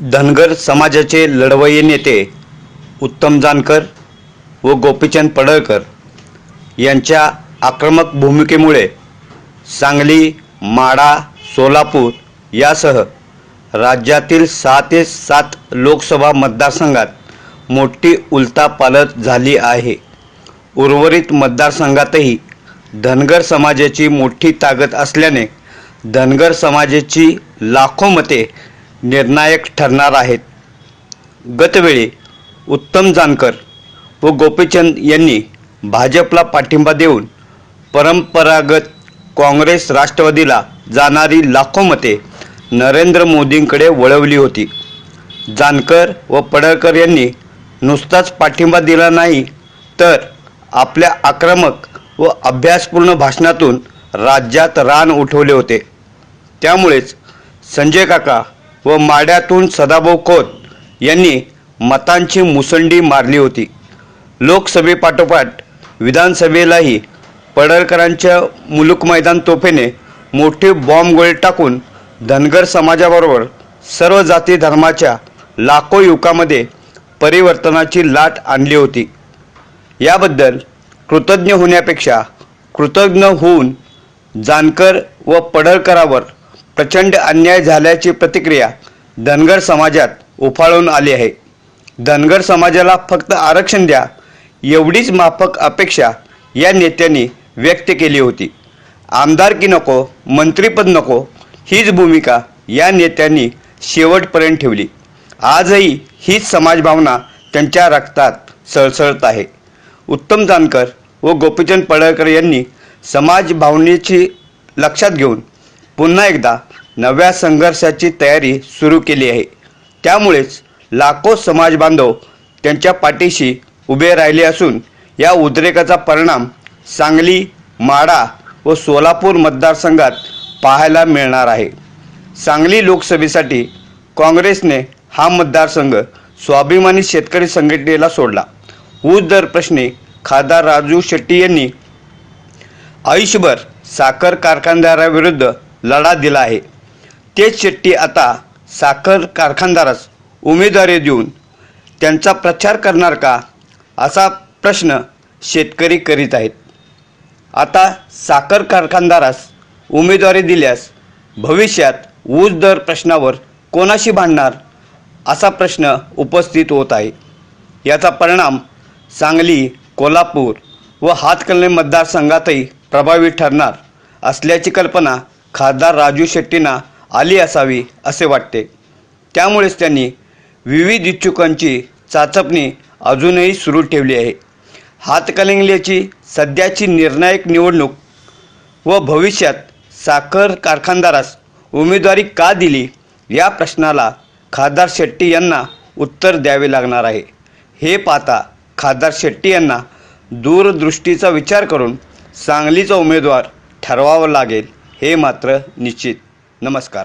धनगर समाजाचे लढवय्ये नेते उत्तम जानकर व गोपीचंद पडळकर यांच्या आक्रमक भूमिकेमुळे सांगली माडा सोलापूर यासह राज्यातील सहा ते सात लोकसभा मतदारसंघात मोठी उलथापालथ झाली आहे. उर्वरित मतदारसंघातही धनगर समाजाची मोठी ताकद असल्याने धनगर समाजाची लाखो मते निर्णायक ठरणार आहेत. गतवेळी उत्तम जानकर व गोपीचंद यांनी भाजपला पाठिंबा देऊन परंपरागत काँग्रेस राष्ट्रवादीला जाणारी लाखो मते नरेंद्र मोदींकडे वळवली होती. जानकर व पडळकर यांनी नुसताच पाठिंबा दिला नाही तर आपल्या आक्रमक व अभ्यासपूर्ण भाषणातून राज्यात रान उठवले होते. त्यामुळेच संजय काका व माड्यातून सदाभाऊ खोत यांनी मतांची मुसंडी मारली होती. लोकसभेपाठोपाठ विधानसभेलाही पडळकरांच्या मुलुक मैदान तोफेने मोठे बॉम्बगोळे टाकून धनगर समाजाबरोबर सर्व जाती धर्माच्या लाखो युवकामध्ये परिवर्तनाची लाट आणली होती. याबद्दल कृतज्ञ होण्यापेक्षा कृतज्ञ होऊन जानकर व पडळकरावर प्रचंड अन्याय झाल्याची प्रतिक्रिया धनगर समाजात उफाळून आली आहे. धनगर समाजाला फक्त आरक्षण द्या एवढीच माफक अपेक्षा या नेत्यांनी व्यक्त केली होती. आमदारकी नको मंत्रीपद नको हीच भूमिका या नेत्यांनी शेवटपर्यंत ठेवली. आजही हीच समाजभावना त्यांच्या रक्तात सळसळत आहे. उत्तम जानकर व गोपीचंद पडळकर यांनी समाजभावनेची लक्षात घेऊन पुन्हा एकदा नव्या संघर्षाची तयारी सुरू केली आहे. त्यामुळेच लाखो समाज बांधव त्यांच्या पाठीशी उभे राहिले असून या उद्रेकाचा परिणाम सांगली माडा व सोलापूर मतदारसंघात पाहायला मिळणार आहे. सांगली लोकसभेसाठी काँग्रेसने हा मतदारसंघ स्वाभिमानी शेतकरी संघटनेला सोडला. ऊस दर प्रश्नी खासदार राजू शेट्टी यांनी आयुष्यभर साखर कारखानदाराविरुद्ध लढा दिला आहे. तेच शेट्टी आता साखर कारखानदारास उमेदवारी देऊन त्यांचा प्रचार करणार का असा प्रश्न शेतकरी करीत आहेत. आता साखर कारखानदारास उमेदवारी दिल्यास भविष्यात ऊस दर प्रश्नावर कोणाशी भांडणार असा प्रश्न उपस्थित होत आहे. याचा परिणाम सांगली कोल्हापूर व हातकणंगले मतदारसंघातही प्रभावी ठरणार असल्याची कल्पना खासदार राजू शेट्टींना आली असावी असे वाटते. त्यामुळेच त्यांनी विविध इच्छुकांची चाचपणी अजूनही सुरू ठेवली आहे. हातकलिंगल्याची सध्याची निर्णायक निवडणूक व भविष्यात साखर कारखानदारास उमेदवारी का दिली या प्रश्नाला खासदार शेट्टी यांना उत्तर द्यावे लागणार आहे. हे पाहता खासदार शेट्टी यांना दूरदृष्टीचा विचार करून सांगलीचा उमेदवार ठरवावा लागेल. हे मात्र निश्चित. नमस्कार.